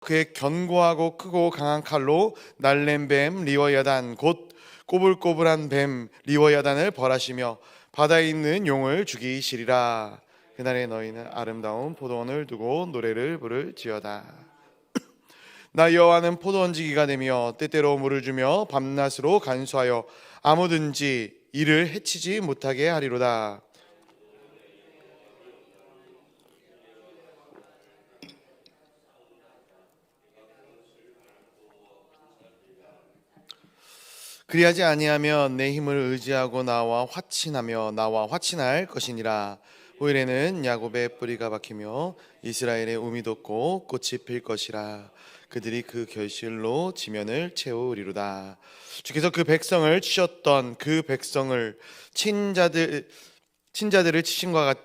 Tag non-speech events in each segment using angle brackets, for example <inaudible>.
그의 견고하고 크고 강한 칼로 날렘 뱀 리워야단 곧 꼬불꼬불한 뱀 리워야단을 벌하시며 바다에 있는 용을 죽이시리라. 그날에 너희는 아름다운 포도원을 두고 노래를 부를지어다. <clears throat> 나 여호와는 포도원지기가 되며 때때로 물을 주며 밤낮으로 간수하여 아무든지 이를 해치지 못하게 하리로다 그리하지 아니하면 내 힘을 의지하고 나와 화친하며 나와 화친할 것이니라. 후일에는 야곱의 뿌리가 박히며 이스라엘의 우미 돋고 꽃이 필 것이라. 그들이 그 결실로 지면을 채우리로다. 주께서 그 백성을 치셨던 그 백성을 친자들 친자들을 치신과 같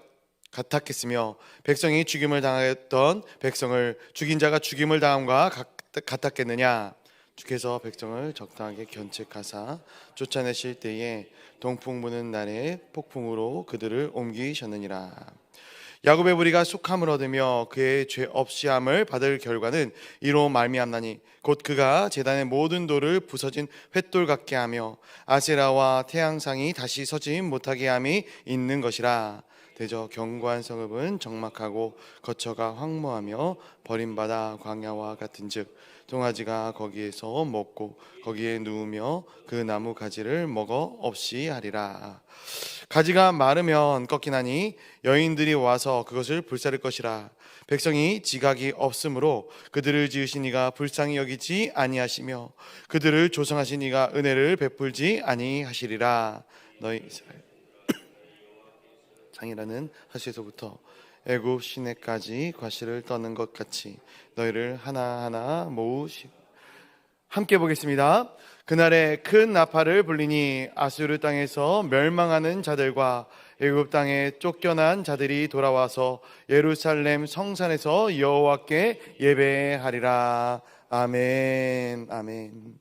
같았겠으며 백성이 죽임을 당했던 백성을 죽인 자가 죽임을 당함과 같- 같았겠느냐 주께서 백성을 적당하게 견책하사 쫓아내실 때에 동풍 부는 날에 폭풍으로 그들을 옮기셨느니라. 야곱의 부리가 속함을 얻으며 그의 죄 없이함을 받을 결과는 이로 말미암나니 곧 그가 제단의 모든 돌을 부서진 횃돌 같게 하며 아세라와 태양상이 다시 서지 못하게 함이 있는 것이라 대저 견고한 성읍은 적막하고 거처가 황무하며 버림받아 광야와 같은즉 동아지가 거기에서 먹고 거기에 누우며 그 나무 가지를 먹어 없이 하리라. 가지가 마르면 꺾이나니 여인들이 와서 그것을 불사를 것이라. 백성이 지각이 없으므로 그들을 지으신 이가 불쌍히 여기지 아니하시며 그들을 조성하신 이가 은혜를 베풀지 아니하시리라. 너희 이스라엘 장이라는 하시에서부터 애굽 시내까지 과실을 떠는 것 같이 너희를 하나하나 모으시 함께 보겠습니다. 그날에 큰 나팔을 불리니 아수르 땅에서 멸망하는 자들과 애굽 땅에 쫓겨난 자들이 돌아와서 예루살렘 성산에서 여호와께 예배하리라. 아멘. 아멘.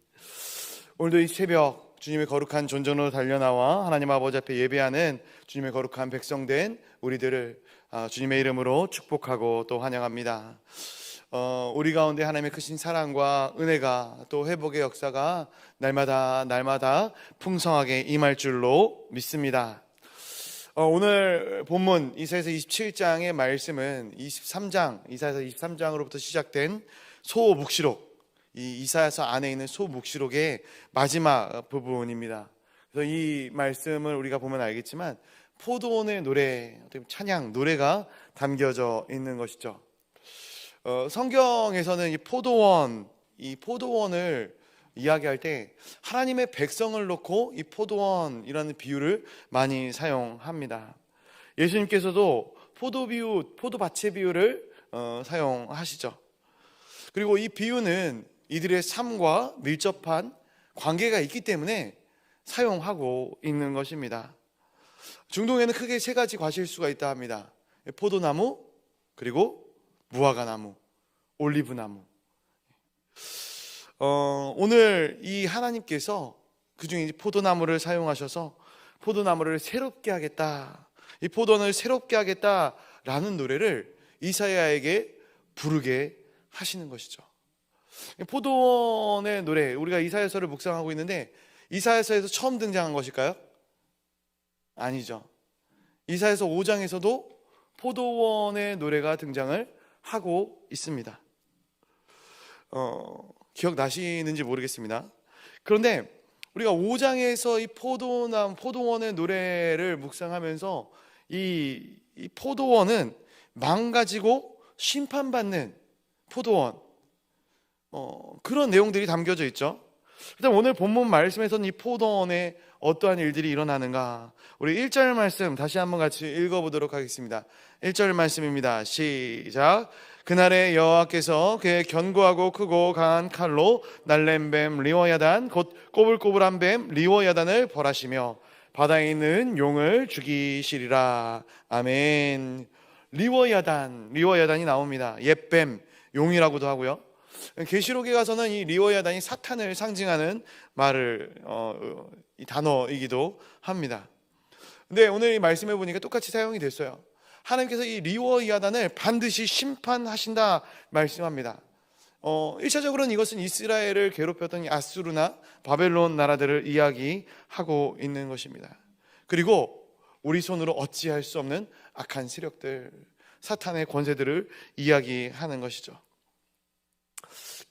오늘도 이 새벽 주님의 거룩한 존전으로 달려나와 하나님 아버지 앞에 예배하는 주님의 거룩한 백성된 우리들을 아, 주님의 이름으로 축복하고 또 환영합니다. 어, 우리 가운데 하나님의 크신 사랑과 은혜가 또 회복의 역사가 날마다 날마다 풍성하게 임할 줄로 믿습니다. 어, 오늘 본문 이사에서 27장의 말씀은 23장 이사에서 23장으로부터 시작된 소묵시록 이 이사야서 안에 있는 소묵시록의 마지막 부분입니다. 그래서 이 말씀을 우리가 보면 알겠지만 포도원의 노래, 찬양 노래가 담겨져 있는 것이죠. 어, 성경에서는 이 포도원, 이 포도원을 이야기할 때 하나님의 백성을 놓고 이 포도원이라는 비유를 많이 사용합니다. 예수님께서도 포도 비유, 포도밭의 비유를 어, 사용하시죠. 그리고 이 비유는 이들의 삶과 밀접한 관계가 있기 때문에 사용하고 있는 것입니다. 중동에는 크게 세 가지 과실수가 있다 합니다. 포도나무, 그리고 무화과나무, 올리브나무. 어, 오늘 이 하나님께서 그 중에 포도나무를 사용하셔서 포도나무를 새롭게 하겠다. 이 포도원을 새롭게 하겠다라는 노래를 이사야에게 부르게 하시는 것이죠. 포도원의 노래, 우리가 이사야서를 묵상하고 있는데 이사야서에서 처음 등장한 것일까요? 아니죠. 이사야서 5장에서도 포도원의 노래가 등장을 하고 있습니다. 어, 기억나시는지 모르겠습니다. 그런데 우리가 5장에서 이 포도남 포도원의 노래를 묵상하면서 이, 이 포도원은 망가지고 심판받는 포도원 어, 그런 내용들이 담겨져 있죠. 일단 오늘 본문 말씀에서는 이 포도원에 어떠한 일들이 일어나는가? 우리 1절 말씀 다시 한번 같이 읽어보도록 하겠습니다. 1절 말씀입니다. 시작. 그날에 여호와께서 그의 견고하고 크고 강한 칼로 날렘 뱀 리워야단 곧 꼬불꼬불한 뱀 리워야단을 벌하시며 바다에 있는 용을 죽이시리라. 아멘. 리워야단, 리워야단이 나옵니다. 옛뱀, 용이라고도 하고요. 계시록에 가서는 이 리워야단이 사탄을 상징하는 말을 어, 이 단어이기도 합니다. 근데 오늘 이 말씀해 보니까 똑같이 사용이 됐어요. 하나님께서 이 리워야단을 반드시 심판하신다 말씀합니다. 어, 1차적으로는 이것은 이스라엘을 괴롭혔던 이 아수르나 바벨론 나라들을 이야기하고 있는 것입니다. 그리고 우리 손으로 어찌할 수 없는 악한 세력들, 사탄의 권세들을 이야기하는 것이죠.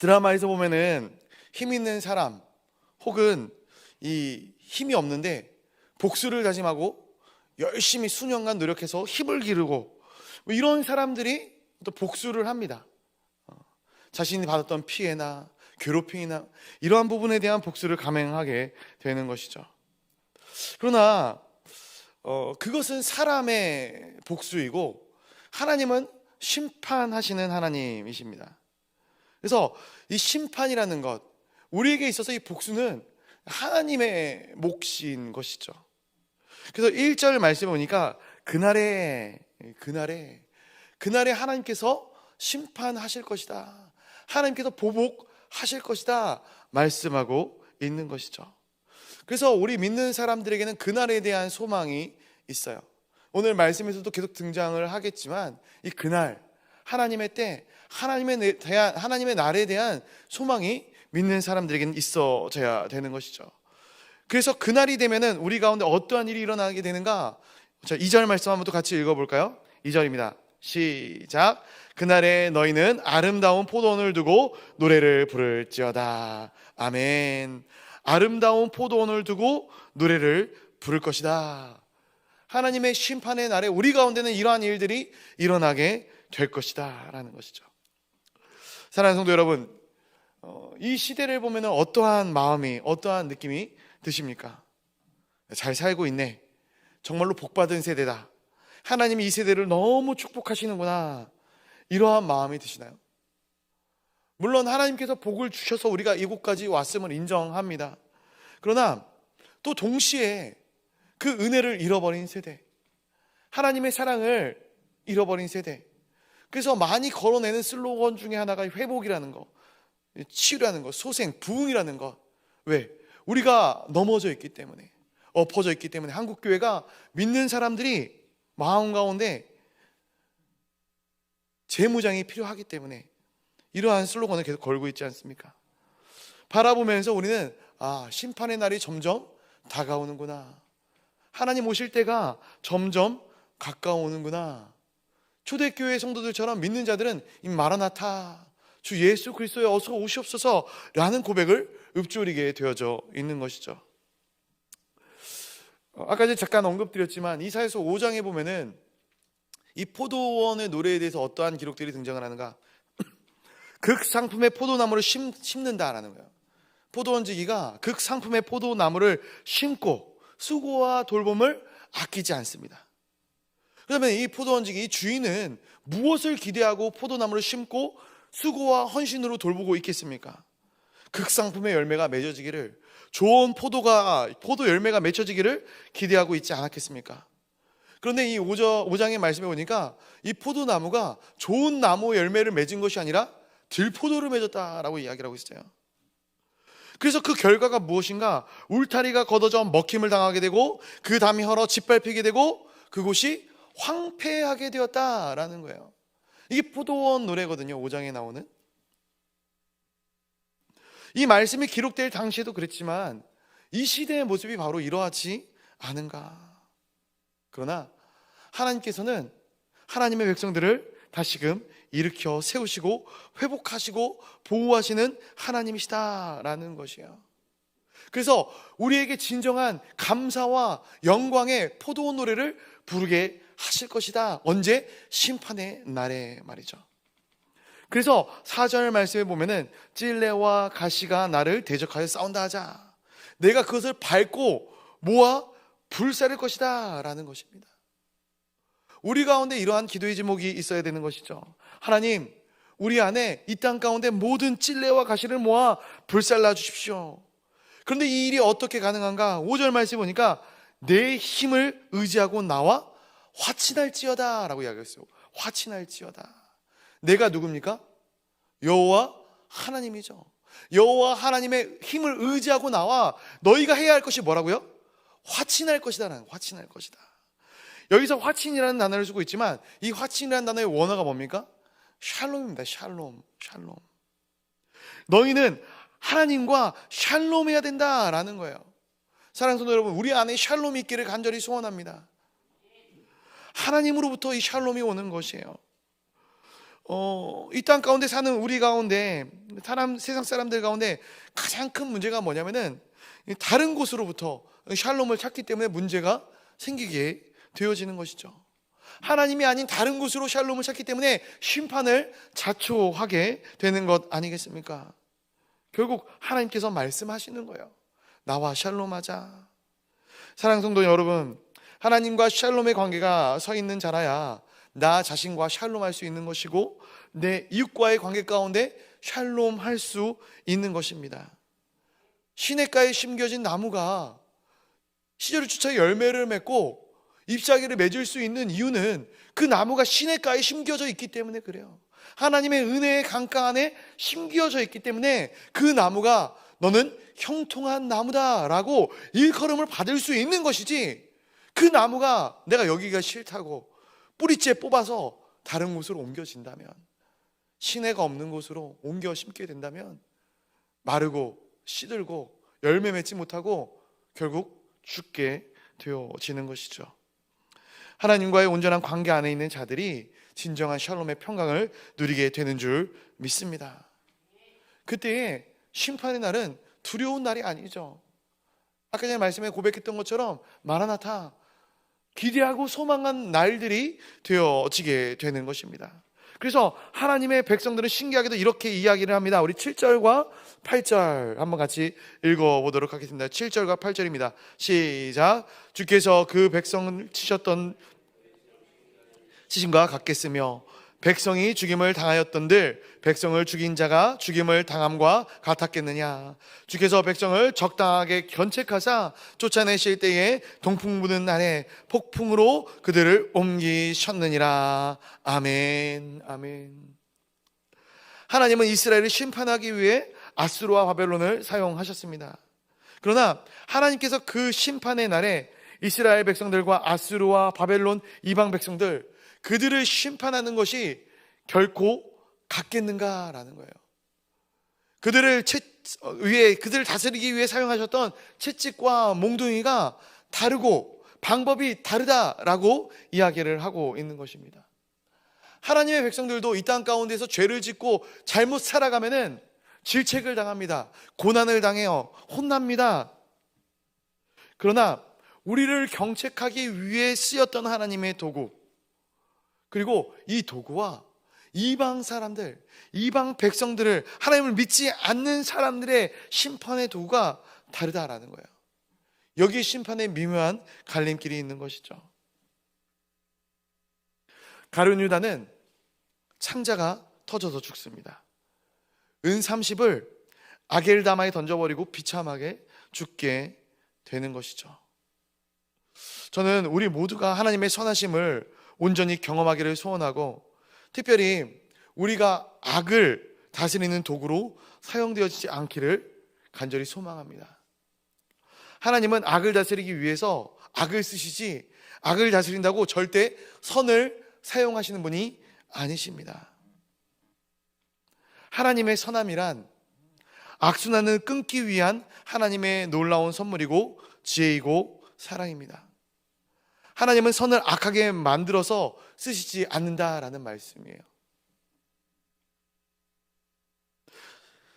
드라마에서 보면은 힘 있는 사람 혹은 이 힘이 없는데 복수를 다짐하고 열심히 수년간 노력해서 힘을 기르고 뭐 이런 사람들이 또 복수를 합니다. 어, 자신이 받았던 피해나 괴롭힘이나 이러한 부분에 대한 복수를 감행하게 되는 것이죠. 그러나 어, 그것은 사람의 복수이고 하나님은 심판하시는 하나님이십니다. 그래서 이 심판이라는 것, 우리에게 있어서 이 복수는 하나님의 몫인 것이죠. 그래서 1절 말씀에 보니까 그날에 그날에 그날에 하나님께서 심판하실 것이다. 하나님께서 보복하실 것이다. 말씀하고 있는 것이죠. 그래서 우리 믿는 사람들에게는 그날에 대한 소망이 있어요. 오늘 말씀에서도 계속 등장을 하겠지만 이 그날 하나님의 때 하나님의 대한 하나님의 날에 대한 소망이 믿는 사람들에게는 있어져야 되는 것이죠. 그래서 그날이 되면은 우리 가운데 어떠한 일이 일어나게 되는가? 자, 2절 말씀 한번 또 같이 읽어 볼까요? 2절입니다. 시작. 그날에 너희는 아름다운 포도원을 두고 노래를 부를지어다. 아멘. 아름다운 포도원을 두고 노래를 부를 것이다. 하나님의 심판의 날에 우리 가운데는 이러한 일들이 일어나게 될 것이다. 라는 것이죠. 사랑하는 성도 여러분, 어, 이 시대를 보면 어떠한 마음이, 어떠한 느낌이 드십니까? 잘 살고 있네. 정말로 복받은 세대다. 하나님이 이 세대를 너무 축복하시는구나. 이러한 마음이 드시나요? 물론 하나님께서 복을 주셔서 우리가 이곳까지 왔음을 인정합니다. 그러나 또 동시에 그 은혜를 잃어버린 세대, 하나님의 사랑을 잃어버린 세대, 그래서 많이 걸어내는 슬로건 중에 하나가 회복이라는 거, 치유라는 거, 소생, 부흥이라는 거. 왜? 우리가 넘어져 있기 때문에, 엎어져 있기 때문에 한국 교회가 믿는 사람들이 마음 가운데 재무장이 필요하기 때문에 이러한 슬로건을 계속 걸고 있지 않습니까? 바라보면서 우리는 아, 심판의 날이 점점 다가오는구나. 하나님 오실 때가 점점 가까워오는구나. 초대교회 성도들처럼 믿는 자들은 이 마라나타 주 예수 그리스도에 어서 오시옵소서라는 고백을 읊조리게 되어져 있는 것이죠. 어, 아까 전에 잠깐 언급드렸지만 이사에서 5장에 보면은 이 포도원의 노래에 대해서 어떠한 기록들이 등장을 하는가? <clears throat> 극상품의 포도나무를 심, 심는다라는 거예요. 포도원지기가 극상품의 포도나무를 심고 수고와 돌봄을 아끼지 않습니다. 그러면 이 포도원지기 주인은 무엇을 기대하고 포도나무를 심고 수고와 헌신으로 돌보고 있겠습니까? 극상품의 열매가 맺어지기를 좋은 포도가 포도 열매가 맺혀지기를 기대하고 있지 않았겠습니까? 그런데 이 5장의 말씀에 보니까 이 포도나무가 좋은 나무 열매를 맺은 것이 아니라 들포도를 맺었다라고 이야기를 하고 있어요. 그래서 그 결과가 무엇인가? 울타리가 걷어져 먹힘을 당하게 되고 그 담이 헐어 짓밟히게 되고 그곳이 황폐하게 되었다라는 거예요. 이게 포도원 노래거든요. 5장에 나오는. 이 말씀이 기록될 당시에도 그랬지만 이 시대의 모습이 바로 이러하지 않은가. 그러나 하나님께서는 하나님의 백성들을 다시금 일으켜 세우시고 회복하시고 보호하시는 하나님이시다라는 것이에요. 그래서 우리에게 진정한 감사와 영광의 포도원 노래를 부르게 하실 것이다. 언제? 심판의 날에 말이죠. 그래서 사절 말씀에 보면은 찔레와 가시가 나를 대적하여 싸운다 하자. 내가 그것을 밟고 모아 불사를 것이다. 라는 것입니다. 우리 가운데 이러한 기도의 제목이 있어야 되는 것이죠. 하나님, 우리 안에 이 땅 가운데 모든 찔레와 가시를 모아 불살라 주십시오. 그런데 이 일이 어떻게 가능한가? 5절 말씀 보니까 내 힘을 의지하고 나와 화친할지어다 라고 이야기했어요. 화친할지어다. 내가 누굽니까? 여호와 하나님이죠. 여호와 하나님의 힘을 의지하고 나와 너희가 해야 할 것이 뭐라고요? 화친할 것이다라는 화친할 것이다. 여기서 화친이라는 단어를 쓰고 있지만 이 화친이라는 단어의 원어가 뭡니까? 샬롬입니다. 샬롬, 샬롬. 너희는 하나님과 샬롬해야 된다라는 거예요. 사랑하는 여러분, 우리 안에 샬롬이 있기를 간절히 소원합니다. 하나님으로부터 이 샬롬이 오는 것이에요. 어, 이 땅 가운데 사는 우리 가운데 사람 세상 사람들 가운데 가장 큰 문제가 뭐냐면은 다른 곳으로부터 샬롬을 찾기 때문에 문제가 생기게 되어지는 것이죠. 하나님이 아닌 다른 곳으로 샬롬을 찾기 때문에 심판을 자초하게 되는 것 아니겠습니까? 결국 하나님께서 말씀하시는 거예요. 나와 샬롬하자. 사랑 성도 여러분, 하나님과 샬롬의 관계가 서 있는 자라야 나 자신과 샬롬할 수 있는 것이고 내 이웃과의 관계 가운데 샬롬할 수 있는 것입니다. 시냇가에 심겨진 나무가 시절을 쫓아 열매를 맺고 잎사귀를 맺을 수 있는 이유는 그 나무가 시냇가에 심겨져 있기 때문에 그래요. 하나님의 은혜의 강가 안에 심겨져 있기 때문에 그 나무가 너는 형통한 나무다라고 일컬음을 받을 수 있는 것이지 그 나무가 내가 여기가 싫다고 뿌리째 뽑아서 다른 곳으로 옮겨진다면 시내가 없는 곳으로 옮겨 심게 된다면 마르고 시들고 열매 맺지 못하고 결국 죽게 되어지는 것이죠. 하나님과의 온전한 관계 안에 있는 자들이 진정한 샬롬의 평강을 누리게 되는 줄 믿습니다. 그때에 심판의 날은 두려운 날이 아니죠. 아까 전에 말씀에 고백했던 것처럼 마라나타 기대하고 소망한 날들이 되어지게 되는 것입니다. 그래서 하나님의 백성들은 신기하게도 이렇게 이야기를 합니다. 우리 7절과 8절 한번 같이 읽어보도록 하겠습니다. 7절과 8절입니다. 시작. 주께서 그 백성을 치셨던 치심과 같겠으며 백성이 죽임을 당하였던들 백성을 죽인 자가 죽임을 당함과 같았겠느냐? 주께서 백성을 적당하게 견책하사 쫓아내실 때에 동풍 부는 날에 폭풍으로 그들을 옮기셨느니라. 아멘. 아멘. 하나님은 이스라엘을 심판하기 위해 아수르와 바벨론을 사용하셨습니다. 그러나 하나님께서 그 심판의 날에 이스라엘 백성들과 아수르와 바벨론 이방 백성들 그들을 심판하는 것이 결코 같겠는가라는 거예요. 그들을 채, 위해 그들을 다스리기 위해 사용하셨던 채찍과 몽둥이가 다르고 방법이 다르다라고 이야기를 하고 있는 것입니다. 하나님의 백성들도 이 땅 가운데서 죄를 짓고 잘못 살아가면은 질책을 당합니다. 고난을 당해요. 혼납니다. 그러나 우리를 경책하기 위해 쓰였던 하나님의 도구, 그리고 이 도구와 이방 사람들, 이방 백성들을 하나님을 믿지 않는 사람들의 심판의 도구가 다르다라는 거예요. 여기 심판의 미묘한 갈림길이 있는 것이죠. 가룟 유다는 창자가 터져서 죽습니다. 은 30을 아겔다마에 던져버리고 비참하게 죽게 되는 것이죠. 저는 우리 모두가 하나님의 선하심을 온전히 경험하기를 소원하고 특별히 우리가 악을 다스리는 도구로 사용되어지지 않기를 간절히 소망합니다. 하나님은 악을 다스리기 위해서 악을 쓰시지 악을 다스린다고 절대 선을 사용하시는 분이 아니십니다. 하나님의 선함이란 악순환을 끊기 위한 하나님의 놀라운 선물이고 지혜이고 사랑입니다. 하나님은 선을 악하게 만들어서 쓰시지 않는다라는 말씀이에요.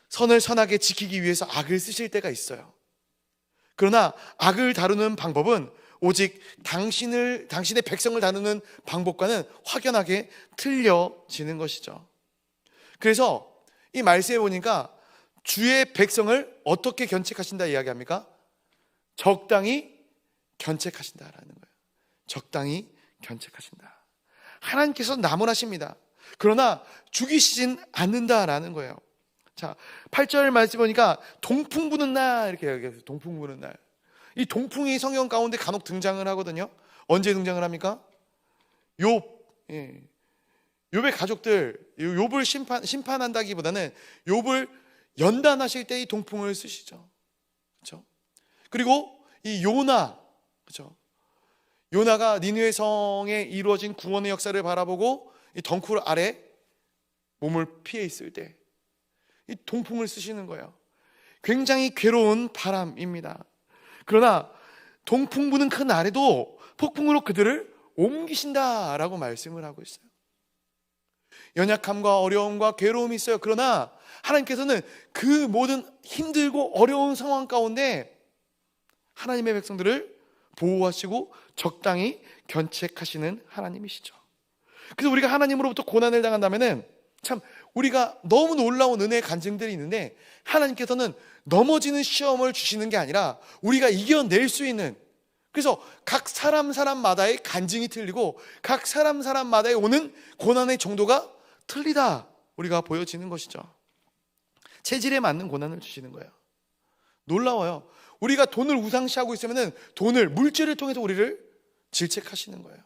선을 선하게 지키기 위해서 악을 쓰실 때가 있어요. 그러나 악을 다루는 방법은 오직 당신을 당신의 백성을 다루는 방법과는 확연하게 틀려지는 것이죠. 그래서 이 말씀에 보니까 주의 백성을 어떻게 견책하신다 이야기합니까? 적당히 견책하신다라는 거예요. 적당히 견책하신다. 하나님께서 나무라십니다. 그러나 죽이시진 않는다라는 거예요. 자, 8절 말씀 보니까 동풍 부는 날 이렇게 얘기해요. 동풍 부는 날. 이 동풍이 성경 가운데 간혹 등장을 하거든요. 언제 등장을 합니까? 욥. 예. 욥의 가족들 욥을 심판 심판한다기보다는 욥을 연단하실 때 이 동풍을 쓰시죠. 그렇죠? 그리고 이 요나 그렇죠? 요나가 니느웨 성에 이루어진 구원의 역사를 바라보고 이 덩굴 아래 몸을 피해 있을 때 이 동풍을 쓰시는 거예요. 굉장히 괴로운 바람입니다. 그러나 동풍 부는 그 날에도 폭풍으로 그들을 옮기신다라고 말씀을 하고 있어요. 연약함과 어려움과 괴로움이 있어요. 그러나 하나님께서는 그 모든 힘들고 어려운 상황 가운데 하나님의 백성들을 보호하시고 적당히 견책하시는 하나님이시죠. 그래서 우리가 하나님으로부터 고난을 당한다면은 참 우리가 너무 놀라운 은혜의 간증들이 있는데 하나님께서는 넘어지는 시험을 주시는 게 아니라 우리가 이겨낼 수 있는 그래서 각 사람 사람마다의 간증이 틀리고 각 사람 사람마다의 오는 고난의 정도가 틀리다 우리가 보여지는 것이죠. 체질에 맞는 고난을 주시는 거예요. 놀라워요. 우리가 돈을 우상시하고 있으면은 돈을 물질을 통해서 우리를 질책하시는 거예요.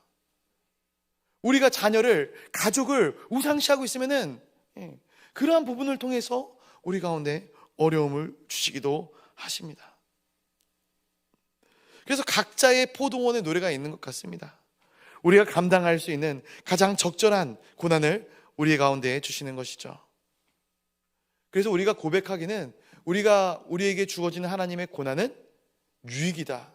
우리가 자녀를 가족을 우상시하고 있으면은 예, 그러한 부분을 통해서 우리 가운데 어려움을 주시기도 하십니다. 그래서 각자의 포동원의 노래가 있는 것 같습니다. 우리가 감당할 수 있는 가장 적절한 고난을 우리 가운데 주시는 것이죠. 그래서 우리가 고백하기는 우리가 우리에게 주어지는 하나님의 고난은 유익이다.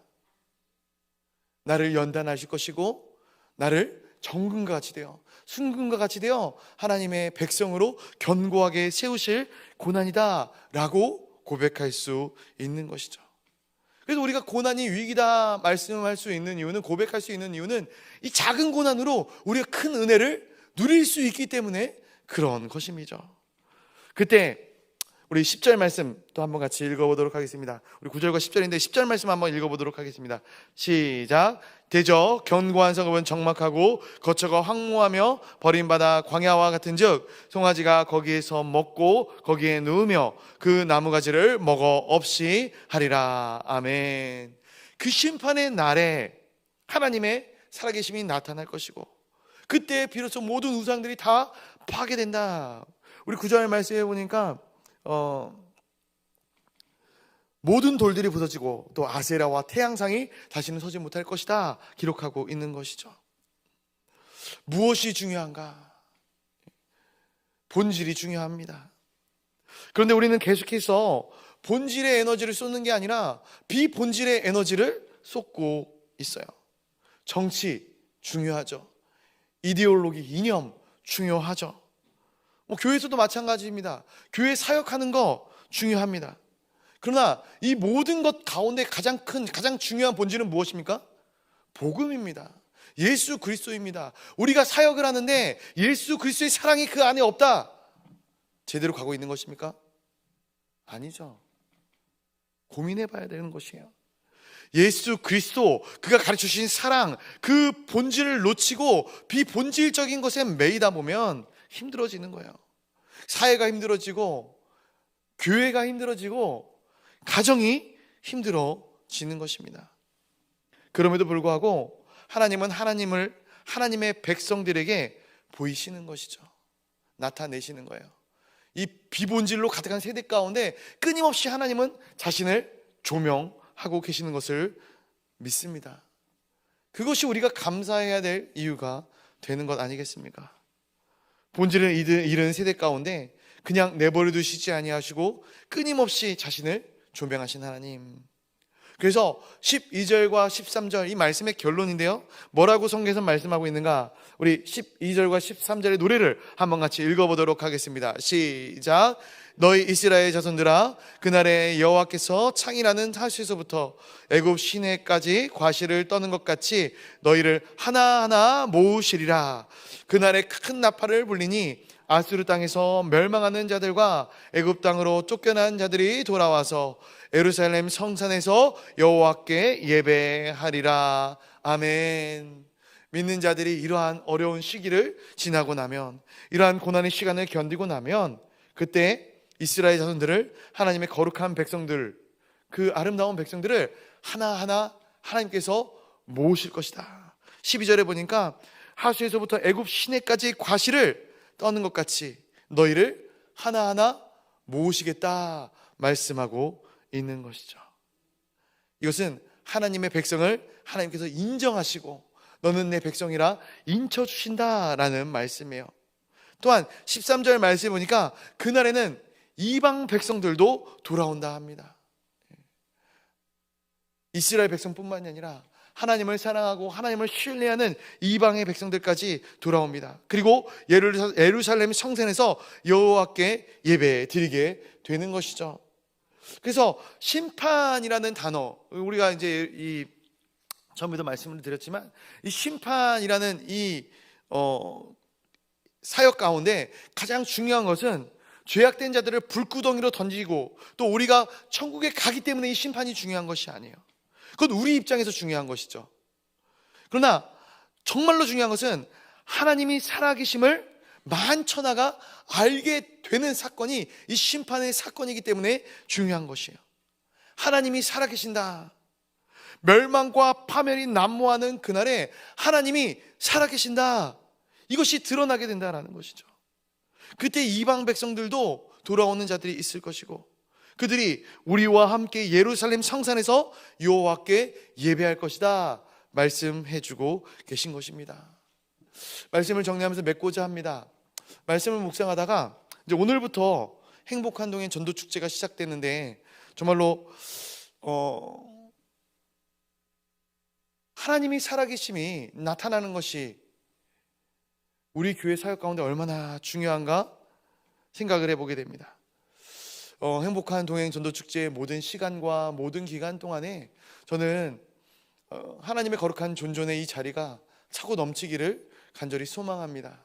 나를 연단하실 것이고 나를 정금과 같이 되어 순금과 같이 되어 하나님의 백성으로 견고하게 세우실 고난이다라고 고백할 수 있는 것이죠. 그래서 우리가 고난이 위기다 말씀할 수 있는 이유는 고백할 수 있는 이유는 이 작은 고난으로 우리가 큰 은혜를 누릴 수 있기 때문에 그런 것입니다. 그때 우리 10절 말씀 또 한번 같이 읽어보도록 하겠습니다. 우리 9절과 10절인데 10절 말씀 한번 읽어보도록 하겠습니다. 시작. 대저 견고한 성읍은 적막하고 거처가 황무하며 버림받아 광야와 같은즉 송아지가 거기에서 먹고 거기에 누우며 그 나무 가지를 먹어 없이 하리라. 아멘. 그 심판의 날에 하나님의 살아계심이 나타날 것이고 그때 비로소 모든 우상들이 다 파괴된다. 우리 9절 말씀해 보니까 어, 모든 돌들이 부서지고 또 아세라와 태양상이 다시는 서지 못할 것이다 기록하고 있는 것이죠. 무엇이 중요한가? 본질이 중요합니다. 그런데 우리는 계속해서 본질의 에너지를 쏟는 게 아니라 비본질의 에너지를 쏟고 있어요. 정치 중요하죠. 이데올로기, 이념 중요하죠. 뭐 교회에서도 마찬가지입니다. 교회 사역하는 거 중요합니다. 그러나 이 모든 것 가운데 가장 큰 가장 중요한 본질은 무엇입니까? 복음입니다. 예수 그리스도입니다. 우리가 사역을 하는데 예수 그리스도의 사랑이 그 안에 없다. 제대로 가고 있는 것입니까? 아니죠. 고민해 봐야 되는 것이에요. 예수 그리스도 그가 가르쳐 주신 사랑 그 본질을 놓치고 비본질적인 것에 매이다 보면 힘들어지는 거예요. 사회가 힘들어지고 교회가 힘들어지고 가정이 힘들어지는 것입니다. 그럼에도 불구하고 하나님은 하나님을 하나님의 백성들에게 보이시는 것이죠. 나타내시는 거예요. 이 비본질로 가득한 세대 가운데 끊임없이 하나님은 자신을 조명하고 계시는 것을 믿습니다. 그것이 우리가 감사해야 될 이유가 되는 것 아니겠습니까? 본질을 잃은 세대 가운데 그냥 내버려 두시지 아니하시고 끊임없이 자신을 조명하신 하나님. 그래서 12절과 13절 이 말씀의 결론인데요. 뭐라고 성경에서 말씀하고 있는가? 우리 12절과 13절의 노래를 한번 같이 읽어보도록 하겠습니다. 시작. 너희 이스라엘 자손들아 그날에 여호와께서 창이라는 하수에서부터 애굽 시내까지 과실을 떠는 것 같이 너희를 하나하나 모으시리라 그날에 큰 나팔을 불리니 아수르 땅에서 멸망하는 자들과 애굽 땅으로 쫓겨난 자들이 돌아와서 예루살렘 성산에서 여호와께 예배하리라 아멘. 믿는 자들이 이러한 어려운 시기를 지나고 나면 이러한 고난의 시간을 견디고 나면 그때 이스라엘 자손들을 하나님의 거룩한 백성들 그 아름다운 백성들을 하나하나 하나님께서 모으실 것이다. 12절에 보니까 하수에서부터 애굽 시내까지 과실을 떠는 것 같이 너희를 하나하나 모으시겠다 말씀하고 있는 것이죠. 이것은 하나님의 백성을 하나님께서 인정하시고 너는 내 백성이라 인쳐 주신다라는 말씀이에요. 또한 13절 말씀해 보니까 그날에는 이방 백성들도 돌아온다 합니다. 이스라엘 백성뿐만이 아니라 하나님을 사랑하고 하나님을 신뢰하는 이방의 백성들까지 돌아옵니다. 그리고 예루살렘 성전에서 여호와께 예배 드리게 되는 것이죠. 그래서 심판이라는 단어 우리가 이제 이 처음에도 말씀을 드렸지만 이 심판이라는 이 어, 사역 가운데 가장 중요한 것은 죄악된 자들을 불구덩이로 던지고 또 우리가 천국에 가기 때문에 이 심판이 중요한 것이 아니에요. 그건 우리 입장에서 중요한 것이죠. 그러나 정말로 중요한 것은 하나님이 살아계심을 만천하가 알게 되는 사건이 이 심판의 사건이기 때문에 중요한 것이에요. 하나님이 살아계신다. 멸망과 파멸이 난무하는 그날에 하나님이 살아계신다. 이것이 드러나게 된다라는 것이죠. 그때 이방 백성들도 돌아오는 자들이 있을 것이고 그들이 우리와 함께 예루살렘 성산에서 여호와께 예배할 것이다 말씀해 주고 계신 것입니다. 말씀을 정리하면서 맺고자 합니다. 말씀을 묵상하다가 이제 오늘부터 행복한 동행 전도 축제가 시작되는데 정말로 어 하나님이 살아계심이 나타나는 것이 우리 교회 사역 가운데 얼마나 중요한가 생각을 해보게 됩니다. 어, 행복한 동행 전도 축제의 모든 시간과 모든 기간 동안에 저는 어, 하나님의 거룩한 존존의 이 자리가 차고 넘치기를 간절히 소망합니다.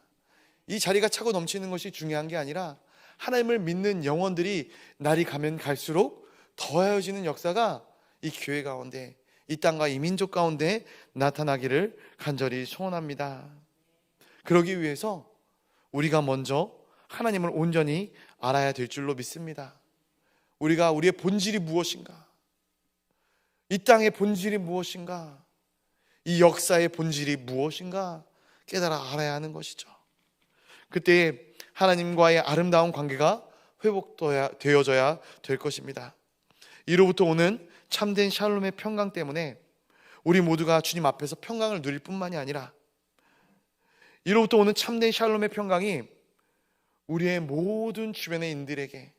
이 자리가 차고 넘치는 것이 중요한 게 아니라 하나님을 믿는 영혼들이 날이 가면 갈수록 더하여지는 역사가 이 교회 가운데 이 땅과 이 민족 가운데 나타나기를 간절히 소원합니다. 그러기 위해서 우리가 먼저 하나님을 온전히 알아야 될 줄로 믿습니다. 우리가 우리의 본질이 무엇인가? 이 땅의 본질이 무엇인가? 이 역사의 본질이 무엇인가? 깨달아 알아야 하는 것이죠. 그때 하나님과의 아름다운 관계가 회복되어져야 될 것입니다. 이로부터 오는 참된 샬롬의 평강 때문에 우리 모두가 주님 앞에서 평강을 누릴 뿐만이 아니라 이로부터 오는 참된 샬롬의 평강이 우리의 모든 주변의 인들에게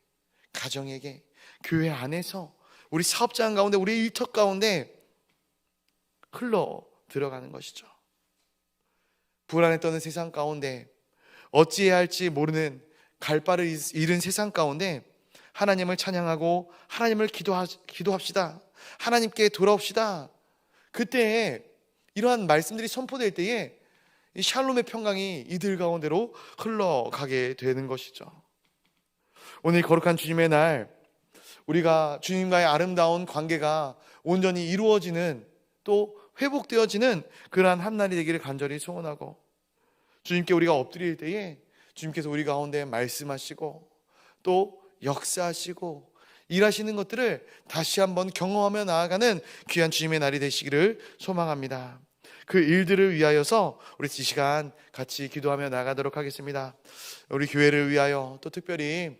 가정에게 교회 안에서 우리 사업장 가운데 우리 일터 가운데 흘러 들어가는 것이죠. 불안에 떠는 세상 가운데 어찌해야 할지 모르는 갈 바를 잃은 세상 가운데 하나님을 찬양하고 하나님을 기도하, 기도합시다. 하나님께 돌아옵시다. 그때 이러한 말씀들이 선포될 때에 이 샬롬의 평강이 이들 가운데로 흘러가게 되는 것이죠. 오늘 거룩한 주님의 날 우리가 주님과의 아름다운 관계가 온전히 이루어지는 또 회복되어지는 그러한 한 날이 되기를 간절히 소원하고 주님께 우리가 엎드릴 때에 주님께서 우리 가운데 말씀하시고 또 역사하시고 일하시는 것들을 다시 한번 경험하며 나아가는 귀한 주님의 날이 되시기를 소망합니다. 그 일들을 위하여서 우리 이 시간 같이 기도하며 나가도록 하겠습니다. 우리 교회를 위하여 또 특별히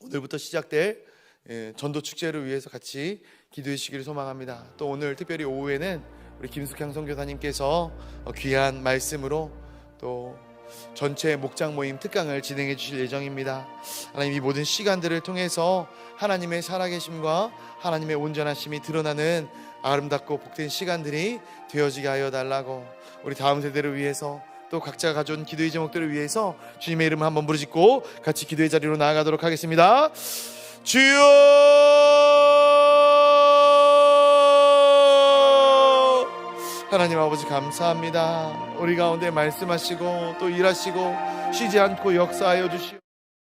오늘부터 시작될 예, 전도 축제를 위해서 같이 기도해 주시기를 소망합니다. 또 오늘 특별히 오후에는 우리 김숙향 선교사님께서 어, 귀한 말씀으로 또 전체 목장 모임 특강을 진행해 주실 예정입니다. 하나님 이 모든 시간들을 통해서 하나님의 살아계심과 하나님의 온전하심이 드러나는 아름답고 복된 시간들이 되어지게 하여 달라고 우리 다음 세대를 위해서 또 각자 가져온 기도의 제목들을 위해서 주님의 이름을 한번 부르짖고 같이 기도의 자리로 나아가도록 하겠습니다. 주여 하나님 아버지 감사합니다. 우리 가운데 말씀하시고 또 일하시고 쉬지 않고 역사하여 주시오.